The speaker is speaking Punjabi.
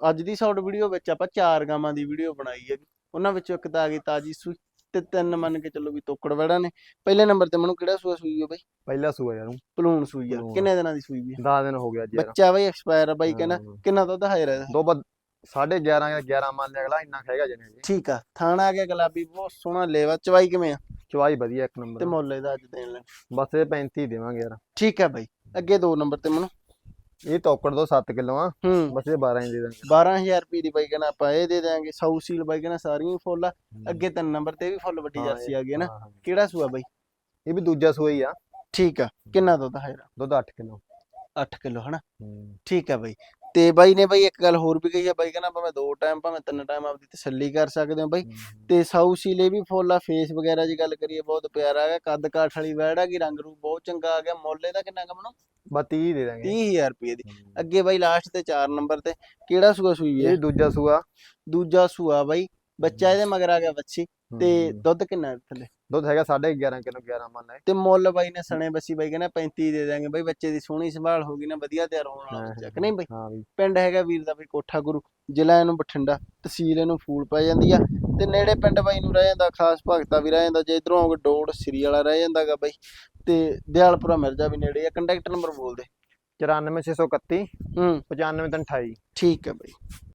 ਅੱਜ ਦੀ ਸ਼ਾਰਟ ਵੀਡੀਓ ਵਿੱਚ ਆਪਾਂ ਚਾਰ ਗਾਵਾਂ ਦੀ ਵੀਡੀਓ ਬਣਾਈ ਹੈਗੀ ਉਹਨਾਂ ਵਿੱਚੋਂ ਇੱਕ ਤਾਂ ਆ ਗਈ ਤਾਜੀ ਸੂਈ ਤੇ ਤਿੰਨ ਮੰਨ ਕੇ ਚੱਲੋ ਵੀ ਤੋਕੜ ਵੜਾ ਨੇ। ਪਹਿਲੇ ਨੰਬਰ ਤੇ ਮੈਨੂੰ ਕਿਹੜਾ ਸੂਆ ਸੂਈ ਹੈ ਬਾਈ? ਪਹਿਲਾ ਸੂਆ ਯਾਰ ਪਲੂਣ ਸੂਈ ਆ। ਕਿੰਨੇ ਦਿਨਾਂ ਦੀ ਸੂਈ ਵੀ ਆ? 10 ਦਿਨ ਹੋ ਗਿਆ ਜੀ ਯਾਰ। ਬੱਚਾ ਬਾਈ ਐਕਸਪਾਇਰ ਆ ਬਾਈ ਕਹਿੰਦਾ। ਹਾਂ। ਕਿੰਨਾ ਦੁੱਧ ਹਾਜ਼ਰ ਹੈ ਦੋ ਬਦ 11.5 11 ਮੰਨ ਲਿਆ ਅਗਲਾ ਇੰਨਾ ਖਾਏਗਾ ਜਨੇ ਜੀ ਠੀਕ ਆ। ਥਾਣਾ ਆ ਗਿਆ ਗੁਲਾਬੀ ਬਹੁਤ ਸੋਹਣਾ ਲੇਵਾ। ਚਵਾਈ ਕਿਵੇਂ ਆ? ਚਵਾਈ ਵਧੀਆ ਇੱਕ ਤੇ ਨੰਬਰ ਮੁੱਲ ਇਹਦਾ ਅੱਜ ਦੇਣ ਲੈ ਬਸ ਇਹ 35 ਦੇਵਾਂਗੇ ਯਾਰ। ਠੀਕ ਆ ਬਾਈ। ਅੱਗੇ ਦੋ ਨੰਬਰ ਤੇ ਮੈਨੂੰ। ਇਹ ਤੋਕੜ ਦੋ 7 ਕਿਲੋ ਆ। ਹੂੰ। ਬਸ ਇਹ 12 ਹੀ ਦੇ ਦਾਂਗੇ। 12000 ਰੁਪਏ ਦੀ ਬਾਈ ਕਹਿੰਦਾ ਆਪਾਂ ਇਹ ਦੇ ਦਿਆਂਗੇ। ਸਾਊ ਸੀਲ ਬਾਈ ਕਹਿੰਦਾ ਸਾਰੀਆਂ ਹੀ ਫੁੱਲ ਆ। ਅੱਗੇ ਤਿੰਨ ਨੰਬਰ ਤੇ ਵੀ ਫੁੱਲ ਵੱਡੀ ਹਾਂ, ਜਰਸੀ ਆ ਗਈ ਹੈ ਨਾ। ਹਾਂ, ਹਾਂ। ਕਿਹੜਾ ਸੂਆ ਬਾਈ? ਇਹ ਵੀ ਦੂਜਾ ਸੂਆ ਹੀ ਆ। ਠੀਕ ਆ। ਕਿੰਨਾ ਦੁੱਧ ਹਾਜ਼ਰ ਦੁੱਧ 8 ਕਿਲੋ। 8 ਕਿਲੋ ਹਨਾ? ਠੀਕ ਆ ਬਾਈ। ਤੇ ਬਾਈ ਨੇ ਬਾਈ ਇੱਕ ਗੱਲ ਹੋਰ ਵੀ ਕਹੀ ਆ। ਬਾਈ ਕਹਿੰਦਾ ਭਾਵੇਂ ਦੋ ਟਾਈਮ ਭਾਵੇਂ ਤਿੰਨ ਟਾਈਮ ਆਪਦੀ ਤਸੱਲੀ ਕਰ ਸਕਦੇ ਹੋ ਬਾਈ। ਤੇ ਸਾਊ ਸੀਲੇ ਵੀ ਫੁੱਲ ਆ। ਫੇਸ ਵਗੈਰਾ ਦੀ ਗੱਲ ਕਰੀਏ ਬਹੁਤ ਪਿਆਰਾ ਆ ਗਿਆ ਕੱਦ ਕਾਠ ਵਾਲੀ ਵੈੜ ਗਈ। ਰੰਗ ਰੂਪ ਬਹੁਤ ਚੰਗਾ ਆ ਗਿਆ। ਮੁੱਲ ਇਹਦਾ ਕਿੰਨਾ ਕਮਣੋ ਬਸ 30 ਦੇ ਦਾਂਗੇ। 30000 ਰੁਪਏ ਦੀ। ਅੱਗੇ ਬਾਈ ਲਾਸਟ ਤੇ 4 ਨੰਬਰ ਤੇ। ਕਿਹੜਾ ਸੂਆ ਸੂਈ ਹੈ? ਇਹ ਦੂਜਾ ਸੂਆ। ਦੂਜਾ ਸੂਆ ਬਾਈ। ਬੱਚਾ ਇਹਦੇ ਮਗਰ ਆ ਗਿਆ ਬੱਚੀ ਤੇ ਹੂੰ। ਦੁੱਧ ਕਿੰਨਾ ਹੈ ਥੱਲੇ? ਦੁੱਧ ਹੈਗਾ 11.5 ਕਿਲੋ 11 ਮੰਨ ਲੈ ਤੇ ਮੁੱਲ ਬਾਈ ਨੇ ਸਣੇ ਬੱਸੀ ਬਾਈ ਕਹਿੰਦਾ 35 ਦੇ ਦਾਂਗੇ। ਬਾਈ ਬੱਚੇ ਦੀ ਸੋਹਣੀ ਸੰਭਾਲ ਹੋ ਗਈ ਨਾ ਵਧੀਆ ਤਿਆਰ ਹੋਣ ਵਾਲਾ ਹਾਂ, ਬੱਚਾ ਕਿ ਨਹੀਂ ਬਾਈ? ਹਾਂ ਪਿੰਡ ਹੈਗਾ ਵੀਰ ਦਾ ਬਈ ਕੋਠਾ ਗੁਰੂ। ਜ਼ਿਲ੍ਹਾ ਇਹਨੂੰ ਬਠਿੰਡਾ ਤਹਿਸੀਲ ਇਹਨੂੰ ਫੂਲ ਪੈ ਜਾਂਦੀ ਆ। ਤੇ ਨੇੜੇ ਪਿੰਡ ਬਾਈ ਨੂੰ ਰਹਿ ਜਾਂਦਾ ਖਾਸ ਭਗਤਾ ਵੀ ਰਹਿ ਜਾਂਦਾ ਜੇ ਇਧਰੋਂ ਆਓਗੇ ਡੋੜ ਸ੍ਰੀ ਵਾਲਾ ਰਹਿ ਜਾਂਦਾਗਾ ਬਾਈ। ਤੇ ਦਿਆਲਪੁਰਾ ਮਿਰਜ਼ਾ ਵੀ ਨੇੜੇ ਆ ਕੰਟੈਕਟ ਨੰਬਰ ਬੋਲ ਦੇ। 94631 ਹੂੰ। 9528 ਠੀਕ ਹੈ ਬਾਈ।